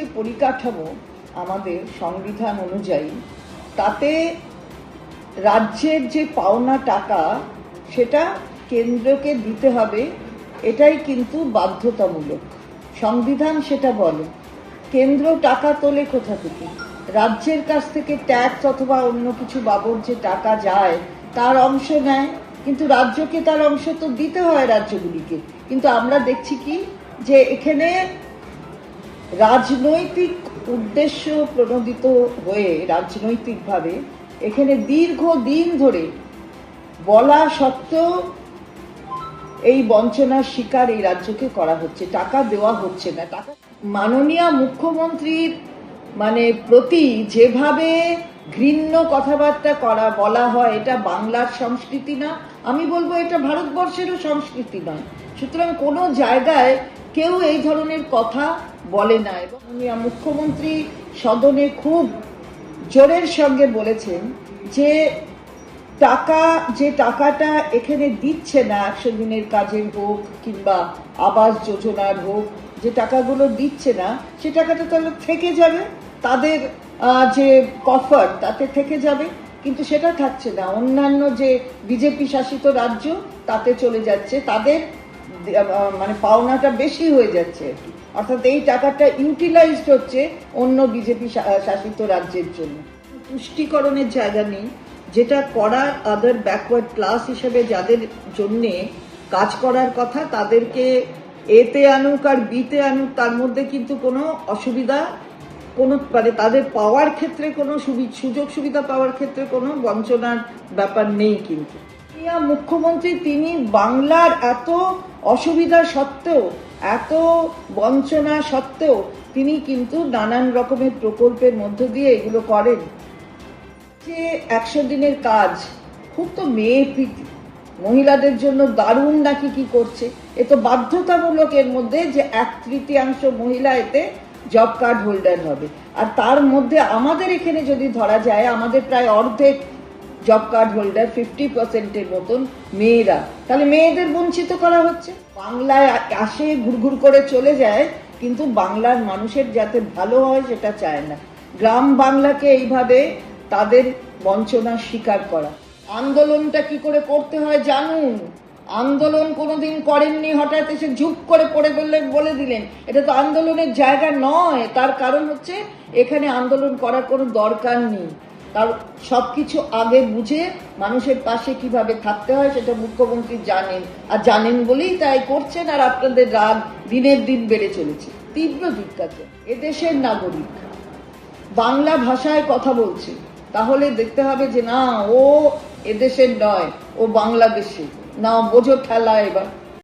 যে পরিকাঠামো আমাদের সংবিধান অনুযায়ী, তাতে রাজ্যের যে পাওনা টাকা, সেটা কেন্দ্রকে দিতে হবে, এটাই কিন্তু বাধ্যতামূলক। সংবিধান সেটা বলে, কেন্দ্র টাকা তোলে কোথা থেকে? রাজ্যের কাছ থেকে ট্যাক্স অথবা অন্য কিছু বাবদ যে টাকা যায়, তার অংশ নেয়, কিন্তু রাজ্যকে তার অংশ তো দিতে হয় রাজ্যগুলিকে। কিন্তু আমরা দেখছি কি, যে এখানে রাজনৈতিক উদ্দেশ্য প্রণোদিত হয়ে রাজনৈতিকভাবে এখানে দীর্ঘ দিন ধরে বলা সত্ত্বেও এই বঞ্চনার শিকার এই রাজ্যকে করা হচ্ছে। টাকা দেওয়া হচ্ছে না। টাকা মাননীয় মুখ্যমন্ত্রীর মানে প্রতি যেভাবে ঘৃণ্য কথাবার্তা করা, বলা হয়, এটা বাংলার সংস্কৃতি না। আমি বলব এটা ভারতবর্ষেরও সংস্কৃতি নয়। সুতরাং কোনো জায়গায় কেউ এই ধরনের কথা বলে না। এবং মুখ্যমন্ত্রী সদনে খুব জোরের সঙ্গে বলেছেন যে টাকা, যে টাকাটা এখানে দিচ্ছে না একশো দিনের কাজের হোক কিংবা আবাস যোজনার হোক, যে টাকাগুলো দিচ্ছে না, সে টাকাটা তাহলে থেকে যাবে। তাদের যে কফার, তাতে থেকে যাবে। কিন্তু সেটা থাকছে না। অন্যান্য যে বিজেপি শাসিত রাজ্য, তাতে চলে যাচ্ছে। তাদের মানে পাওনাটা বেশি হয়ে যাচ্ছে। অর্থাৎ এই টাকাটা ইউটিলাইজড হচ্ছে অন্য বিজেপি শাসিত রাজ্যের জন্য। পুষ্টিকরণের জায়গা নেই। যেটা করার আদার ব্যাকওয়ার্ড ক্লাস হিসেবে যাদের জন্যে কাজ করার কথা, তাদেরকে এতে আনুক আর বিতে আনুক, তার মধ্যে কিন্তু কোনো অসুবিধা, কোনো মানে তাদের পাওয়ার ক্ষেত্রে কোনো সুযোগ সুবিধা পাওয়ার ক্ষেত্রে কোনো বঞ্চনার ব্যাপার নেই কিন্তু। মুখ্যমন্ত্রী, তিনি বাংলার এত অসুবিধা সত্ত্বেও, এত বঞ্চনা সত্ত্বেও তিনি কিন্তু নানান রকমের প্রকল্পের মধ্য দিয়ে এগুলো করেন। যে একশো দিনের কাজ, খুব তো মেয়ে প্রীতি। মহিলাদের জন্য দারুণ নাকি কি করছে? এ তো বাধ্যতামূলক এর মধ্যে যে এক তৃতীয়াংশ মহিলা এতে জব কার্ড হোল্ডার হবে। আর তার মধ্যে আমাদের এখানে যদি ধরা যায়, আমাদের প্রায় অর্ধেক জব কার্ড হোল্ডার ফিফটি পার্সেন্টের মতন মেয়েরা। তাহলে মেয়েদের বঞ্চিত করা হচ্ছে? বাংলায় আসে, ঘুরঘুর করে চলে যায়, কিন্তু বাংলার মানুষের যাতে ভালো হয় সেটা চায় না। গ্রাম বাংলাকে এইভাবে তাদের বঞ্চনার শিকার করা। আন্দোলনটা কি করে করতে হয় জানুন? আন্দোলন কোনোদিন করেননি, হঠাৎ এসে ঝুপ করে পড়ে বললেন বলে দিলেন। এটা তো আন্দোলনের জায়গা নয়, তার কারণ হচ্ছে এখানে আন্দোলন করার কোনো দরকার নেই। তার সবকিছু আগে বুঝে মানুষের পাশে কীভাবে থাকতে হয় সেটা মুখ্যমন্ত্রী জানেন। আর জানেন বলেই তাই করছেন আর আপনাদের রাগ দিনের দিন বেড়ে চলেছে। তীব্র ধিক্কাতে এদেশের নাগরিক। বাংলা ভাষায় কথা বলছে। তাহলে দেখতে হবে যে না, ও এদেশের নয়, ও বাংলাদেশে না, বোঝো খেলা এবার।